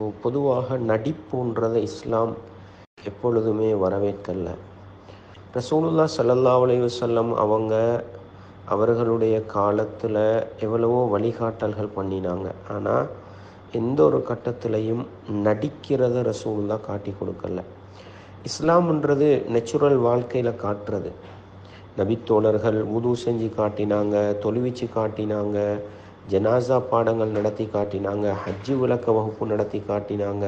பொதுவாக நடிப்புன்றதை இஸ்லாம் எப்பொழுதுமே வரவேற்கல ரசூலுல்லா சல்லல்லா அலைவசல்லம் அவங்க அவர்களுடைய காலத்தில் எவ்வளவோ வழிகாட்டல்கள் பண்ணினாங்க. ஆனால் எந்த ஒரு கட்டத்திலையும் நடிக்கிறத ரசூலுல்லா காட்டி கொடுக்கல. இஸ்லாம்ன்றது நெச்சுரல் வாழ்க்கையில் காட்டுறது. நபித்தோழர்கள் உது செஞ்சு காட்டினாங்க தொழுவிச்சு காட்டினாங்க ஜனாசா பாடங்கள் நடத்தி காட்டினாங்க ஹஜ்ஜி விளக்க வகுப்பு நடத்தி காட்டினாங்க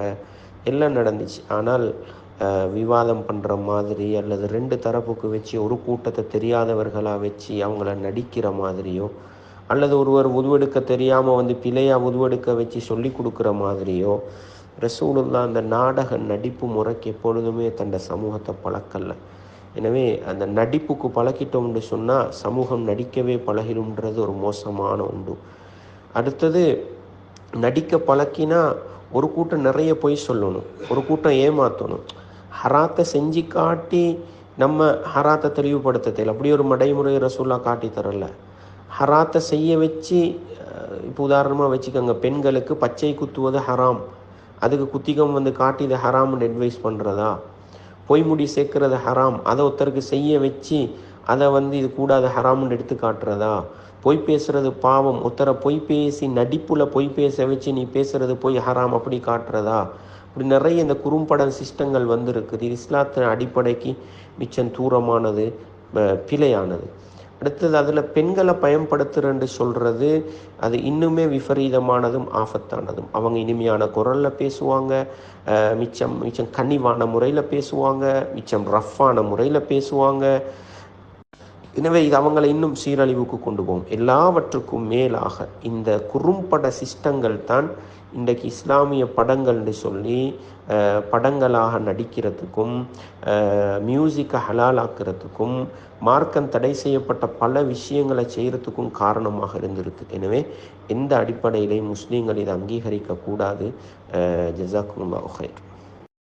எல்லாம் நடந்துச்சு. ஆனால் விவாதம் பண்ணுற மாதிரி அல்லது ரெண்டு தரப்புக்கு வச்சு ஒரு கூட்டத்தை தெரியாதவர்களாக வச்சு அவங்கள நடிக்கிற மாதிரியோ அல்லது ஒருவர் உதுவெடுக்க தெரியாமல் வந்து பிழையாக உதுவெடுக்க வச்சு சொல்லி கொடுக்குற மாதிரியோ ரசூலுல்லா அந்த நாடக நடிப்பு முறைக்கு எப்பொழுதுமே தன்னை சமூகத்தை பழக்கல எனவே அந்த நடிப்புக்கு பழக்கிட்டோம்னு சொன்னால் சமூகம் நடிக்கவே பழகிடும்ன்றது ஒரு மோசமான உண்டு. அடுத்தது நடிக்க பழக்கினா ஒரு கூட்டம் நிறைய பொய் சொல்லணும். ஒரு கூட்டம் ஏமாற்றணும் ஹராத்தை செஞ்சு காட்டி நம்ம ஹராத்தை தெளிவுபடுத்த தேவை அப்படி ஒரு நடைமுறை ரசூலா காட்டி தரல. ஹராத்தை செய்ய வச்சு இப்போ உதாரணமாக வச்சுக்கோங்க பெண்களுக்கு பச்சை குத்துவது ஹராம். அதுக்கு குத்திகம் வந்து காட்டி ஹராம்னு அட்வைஸ் பண்ணுறதா பொய்முடி சேர்க்கறது ஹராம். அதை ஒருத்தருக்கு செய்ய வச்சு அதை வந்து இது கூடாது ஹராம்னு எடுத்து காட்டுறதா? பொய் பேசுறது பாவம். ஒருத்தரை பொய் பேசி நடிப்புல பொய் பேச வச்சு நீ பேசுறது பொய் ஹராம் அப்படி காட்டுறதா? இப்படி நிறைய இந்த குறும்படம் சிஸ்டங்கள் வந்திருக்குது. இது இஸ்லாத்தின் அடிப்படைக்கு மிச்சம் தூரமானது பிழையானது. அடுத்தது அதில் பெண்களை பயன்படுத்துறேன்னு சொல்கிறது அது இன்னுமே விபரீதமானதும் ஆபத்தானதும். அவங்க இனிமையான குரலில் பேசுவாங்க மிச்சம் மிச்சம் கனிவான முறையில் பேசுவாங்க மிச்சம் ரஃப்பான முறையில் பேசுவாங்க. எனவே இது அவங்களை இன்னும் சீரழிவுக்கு கொண்டு போகும். எல்லாவற்றுக்கும் மேலாக இந்த குறும்பட சிஸ்டங்கள் தான் இன்றைக்கு இஸ்லாமிய படங்கள்னு சொல்லி படங்களாக நடிக்கிறதுக்கும் மியூசிக்கை ஹலாலாக்குறதுக்கும் மார்க்கம் தடை செய்யப்பட்ட பல விஷயங்களை செய்கிறதுக்கும் காரணமாக இருந்திருக்கு. எனவே எந்த அடிப்படையிலையும் முஸ்லீம்கள் இதை அங்கீகரிக்கக்கூடாது. ஜசாக்குல்லா ஹைர்